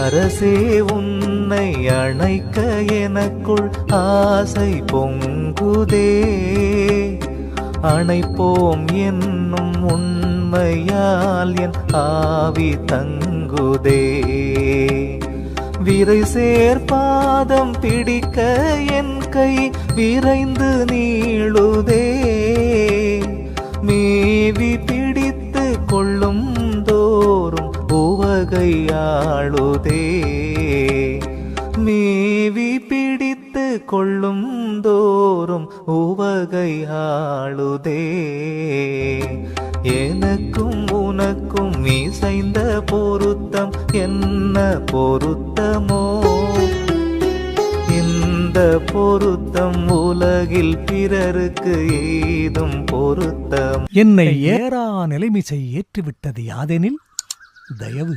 அரசே உன்னை அணைக்க எனக்குள் ஆசை பொங்குதே. அணைப்போம் என்னும் உண்மையால் என் ஆவி தங்குதே. விரை சேர்பாதம் பிடிக்க என் கை விரைந்து நீளுதே. மேவி உவகையாளுதே மேவி பிடித்து கொள்ளும் தோறும் உவகையாளுதே. எனக்கும் உனக்கும் இசைந்த பொருத்தம் என்ன பொருத்தமோ? இந்த பொருத்தம் உலகில் பிறருக்கு ஏதும் பொருத்தம்? என்னை ஏறா நிலைமிசை ஏற்றுவிட்டது யாதெனில்? தயவு.